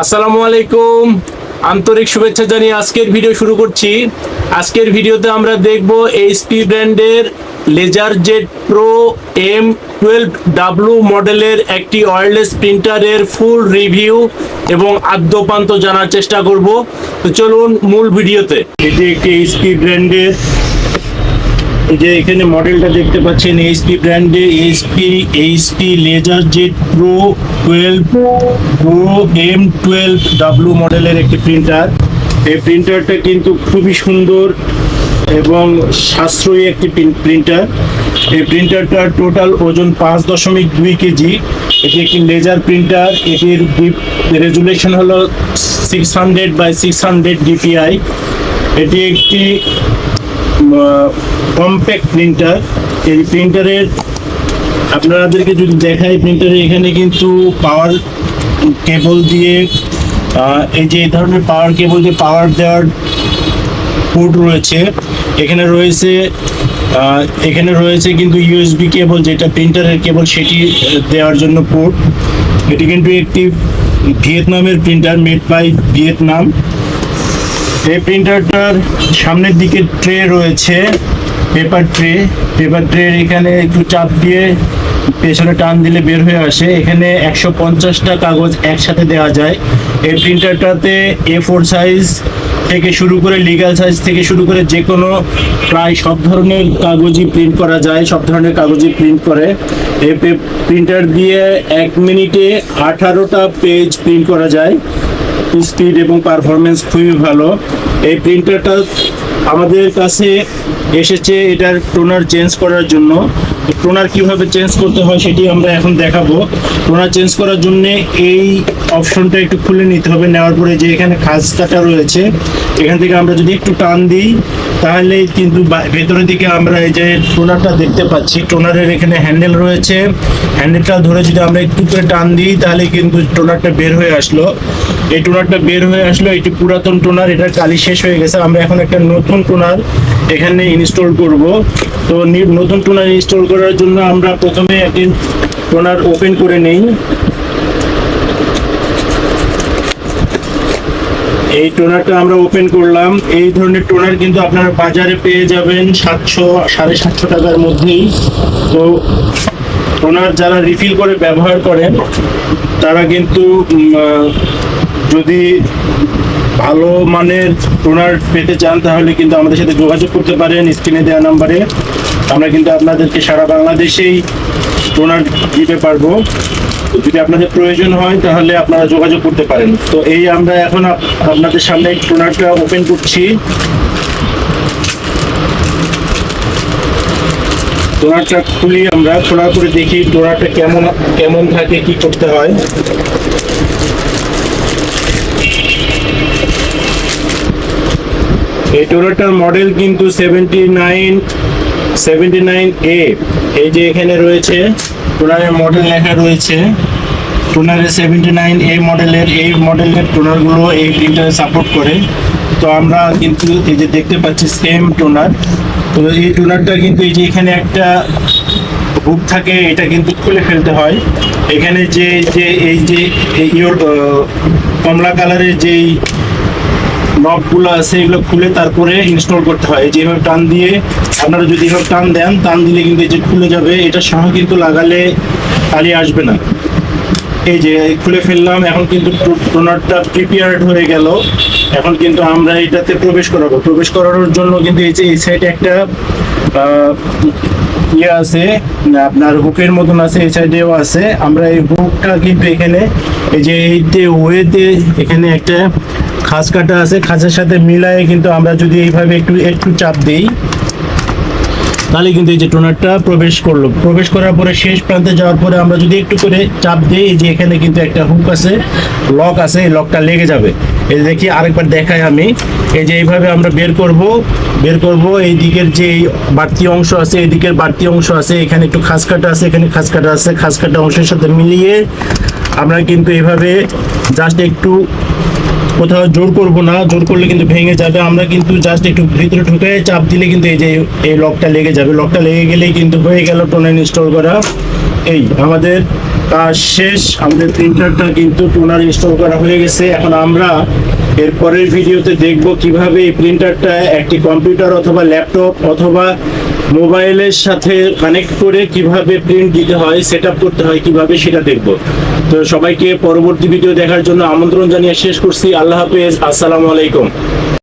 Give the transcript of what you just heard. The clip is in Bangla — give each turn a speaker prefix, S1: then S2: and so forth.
S1: আসসালামু আলাইকুম। আন্তরিক শুভেচ্ছা জানিয়ে আজকের ভিডিও শুরু করছি। আজকের ভিডিওতে আমরা দেখব এইচপি ব্র্যান্ডের laser jet pro M twelve W মডেলের একটি ওয়্যারলেস প্রিন্টারের ফুল রিভিউ এবং আদ্যপান্ত জানার চেষ্টা করব। তো চলুন মূল ভিডিওতে। এটি একটি এইচপি ব্র্যান্ডের যে এখানে মডেলটা দেখতে পাচ্ছেন এইচপি ব্র্যান্ডের HP HP laser jet pro twelve pro M twelve W মডেলের একটি প্রিন্টার এই প্রিন্টারটা কিন্তু খুবই সুন্দর এবং সাশ্রয়ী একটি প্রিন্টার এই প্রিন্টারটার টোটাল ওজন পাঁচ দশমিক দুই কেজি। এটি একটি লেজার প্রিন্টার এটির রেজুলেশন হলো six hundred by six hundred DPI এটি একটি কম্প্যাক্ট প্রিন্টার এই প্রিন্টারের আপনাদেরকে যদি দেখাই প্রিন্টারে এখানে কিন্তু পাওয়ার কেবল দিয়ে এই যে এই ধরনের পাওয়ার কেবল দিয়ে পাওয়ার দেওয়ার পোর্ট রয়েছে। এখানে রয়েছে এখানে রয়েছে কিন্তু ইউএসবি কেবল যেটা প্রিন্টারের কেবল সেটি দেওয়ার জন্য পোর্ট এটি কিন্তু একটি ভিয়েতনামের প্রিন্টার মেড বাই ভিয়েতনাম এই প্রিন্টারটার সামনের দিকে ট্রে রয়েছে পেপার ট্রে পেপার ট্রে এখানে একটু চাপ দিয়ে পেছনে টান দিলে বের হয়ে আসে। এখানে একশো পঞ্চাশটা কাগজ একসাথে দেওয়া যায়। এই প্রিন্টারটাতে এ ফোর সাইজ থেকে শুরু করে লিগ্যাল সাইজ থেকে শুরু করে যে কোনো প্রায় সব ধরনের কাগজই প্রিন্ট করা যায়, সব ধরনের কাগজই প্রিন্ট করে। এই প্রিন্টার দিয়ে এক মিনিটে আঠারোটা পেজ প্রিন্ট করা যায়। স্পিড এবং পারফরমেন্স খুবই ভালো। এই প্রিন্টারটা আমাদের কাছে এসেছে এটার টোনার চেঞ্জ করার জন্য। টোনার কীভাবে চেঞ্জ করতে হয় সেটি আমরা এখন দেখাবো। টোনার চেঞ্জ করার জন্য এই অপশনটা একটু খুলে নিতে হবে, নেওয়ার পরে যে এখানে খাঁজ কাটা রয়েছে, এখান থেকে আমরা যদি একটু টান দিই, তাহলে কিন্তু ভেতরের দিকে আমরা এই যে টোনারটা দেখতে পাচ্ছি, টোনারের এখানে হ্যান্ডেল রয়েছে। হ্যান্ডেলটা ধরে যদি আমরা একটু করে টান দিই, তাহলে কিন্তু টোনারটা বের হয়ে আসলো। এই টোনারটা বের হয়ে আসলো, এটি পুরাতন টোনার, এটার কালি শেষ হয়ে গেছে। আমরা এখন একটা নতুন টোনার এখানে ইনস্টল করব। তো নতুন টোনার ইনস্টল করার জন্য আমরা প্রথমে একটি টোনার ওপেন করে নেই। এই টোনারটা আমরা ওপেন করলাম। এই ধরনের টোনার কিন্তু আপনারা বাজারে পেয়ে যাবেন সাতশো, সাড়ে সাতশো টাকার মধ্যেই। তো টোনার যারা রিফিল করে, ব্যবহার করেন, তারা কিন্তু যদি ভালো মানের টোনার পেতে চান, তাহলে কিন্তু আমাদের সাথে যোগাযোগ করতে পারেন স্ক্রিনে দেওয়া নাম্বারে। আমরা কিন্তু আপনাদেরকে সারা বাংলাদেশেই টোনার দিতে পারব। যদি আপনাদের প্রয়োজন হয়, তাহলে আপনারা যোগাযোগ করতে পারেন। তো এই আমরা এখন আপনাদের সামনে টোনারটা ওপেন করছি। টোনারটা খুলি আমরা, খোলার করে দেখি টোনারটা কেমন কেমন থাকে, কি করতে হয়। এই টোনারটার মডেল কিন্তু seventy nine seventy nine A এই যে এখানে রয়েছে, টোনারের মডেল লেখা রয়েছে। টোনারের সেভেন্টি নাইন এ মডেলের, এই মডেলের টোনারগুলো এই প্রিন্টারে সাপোর্ট করে। তো আমরা কিন্তু এই যে দেখতে পাচ্ছি সেম টোনার। তো এই টোনারটা কিন্তু এই যে এখানে একটা হুক থাকে, এটা কিন্তু খুলে ফেলতে হয়। এখানে যে যে, এই যে ইয়োর কমলা কালারের যেই নবগুলো আছে, এগুলো খুলে তারপরে ইনস্টল করতে হয়। যেভাবে টান দিয়ে আপনারা যদি এভাবে টান দেন, টান দিলে কিন্তু এই যে খুলে যাবে, এটা সহ কিন্তু লাগালে খালি আসবে না। এই যে খুলে ফেললাম, এখন কিন্তু টোনারটা প্রিপেয়ার্ড হয়ে গেল। এখন কিন্তু আমরা এটাতে প্রবেশ করাবো। প্রবেশ করানোর জন্য কিন্তু এই যে এই সাইডে একটা ইয়ে আছে, আপনার হুকের মতন আছে, এই সাইডেও আছে। আমরা এই হুকটা কিন্তু এখানে, এই যে এই যে ওয়েতে এখানে একটা খাঁজ কাটা আছে খাঁজের সাথে মিলায়ে কিন্তু আমরা যদি এইভাবে একটু একটু চাপ দিই, তাহলে কিন্তু এই যে টোনারটা প্রবেশ করল। প্রবেশ করার পরে শেষ প্রান্তে যাওয়ার পরে আমরা যদি একটু করে চাপ দিই, এই যে এখানে কিন্তু একটা হুক আছে, লক আছে, এই লকটা লেগে যাবে। এই দেখি আরেকবার দেখাই আমি। এই যে এইভাবে আমরা বের করব বের করব, এই দিকের যে বাড়তি অংশ আছে, এই দিকের বাড়তি অংশ আছে, এখানে একটু খাস কাটা আছে, এখানে খাস কাটা আছে, খাস কাটা অংশের সাথে মিলিয়ে আমরা কিন্তু এইভাবে জাস্ট একটু কোথাও জোর করব না, জোর করলে কিন্তু ভেঙে যাবে। আমরা কিন্তু জাস্ট একটু ভিতরে ঢুকে চাপ দিলে কিন্তু এই যে, এই লকটা লেগে যাবে। লকটা লেগে গেলেই কিন্তু হয়ে গেল টোনার ইনস্টল করা। এই আমাদের কাজ শেষ। আমাদের প্রিন্টারটা কিন্তু টোনার ইনস্টল করা হয়ে গেছে। এখন আমরা এর পরের ভিডিওতে দেখব কীভাবে এই প্রিন্টারটা একটি কম্পিউটার অথবা ল্যাপটপ অথবা মোবাইলের সাথে কানেক্ট করে কীভাবে প্রিন্ট দিতে হয় সেট করতে হয়, কীভাবে সেটা দেখব। তো সবাইকে পরবর্তী ভিডিও দেখার জন্য আমন্ত্রণ জানিয়ে শেষ করছি। আল্লাহ হাফেজ। আসসালামু আলাইকুম।